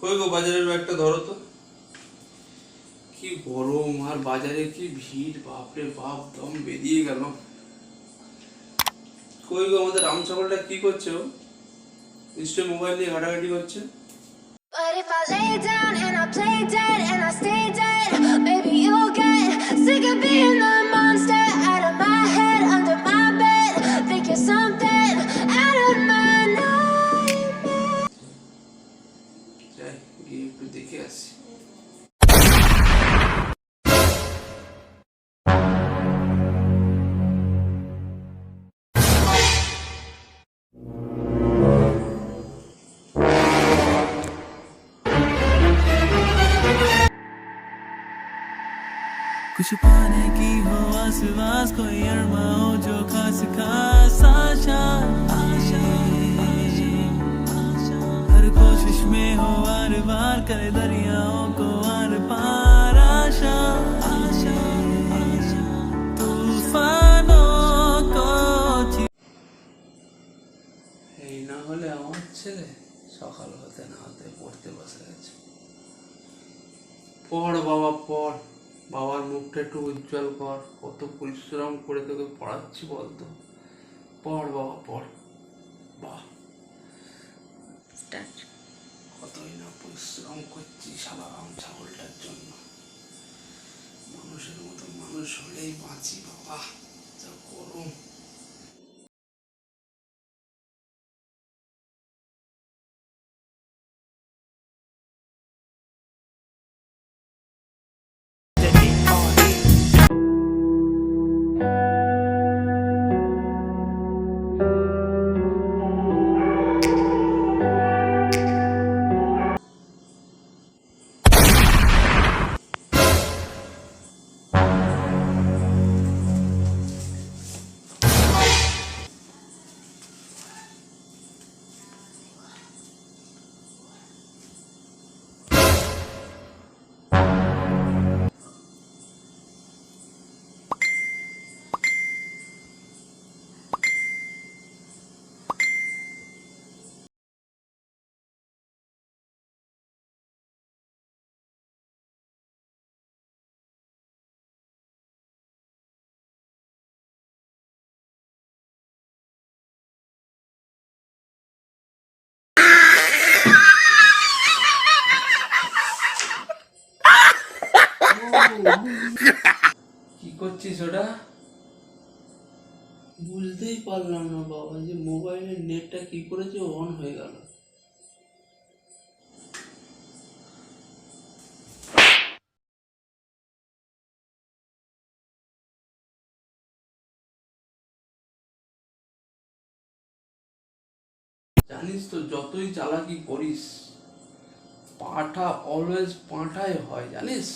কই গো বাজারের ব্যাগটা ধরো তো। কি গরম আর বাজারে কি ভিড় বাপরে বাপ দম বেরিয়ে গেল। কই গো আমাদের রাম ছাগলটা কি করছে ও? নিশ্চয় মোবাইল নিয়ে ঘাটাঘাটি করছে। But if I lay down and I play dead and I stay dead, कुछ पाने की हो आसपास कोई अरमा हो जो खास खास आशा आशा हर कोशिश में हो बार बार करे दरियाओं को आर पार आशा आशा तूफानों को ची- এই না হলে আমার ছেলে সকাল হতে না হতে পড়তে বসে গেছে পড় বাবা পড় বাবার মুখটা একটু উজ্জ্বল কর কত পরিশ্রম করে তোকে পড়াচ্ছি বলতো। পড় বাবা পড়। বাহ। কতই না পরিশ্রম করছি সারা রাম ছাগলটার জন্য। মানুষের মতো মানুষ হলেই বাঁচি বাবা। যা গরম করছিস ওটা? বুঝতেই পারলাম না বাবা যে মোবাইলের নেটটা কি করেছে অন হয়ে গেল। জানিস তো যতই চালাকি করিস পাঠা অলওয়েজ পাঁঠাই হয় জানিস?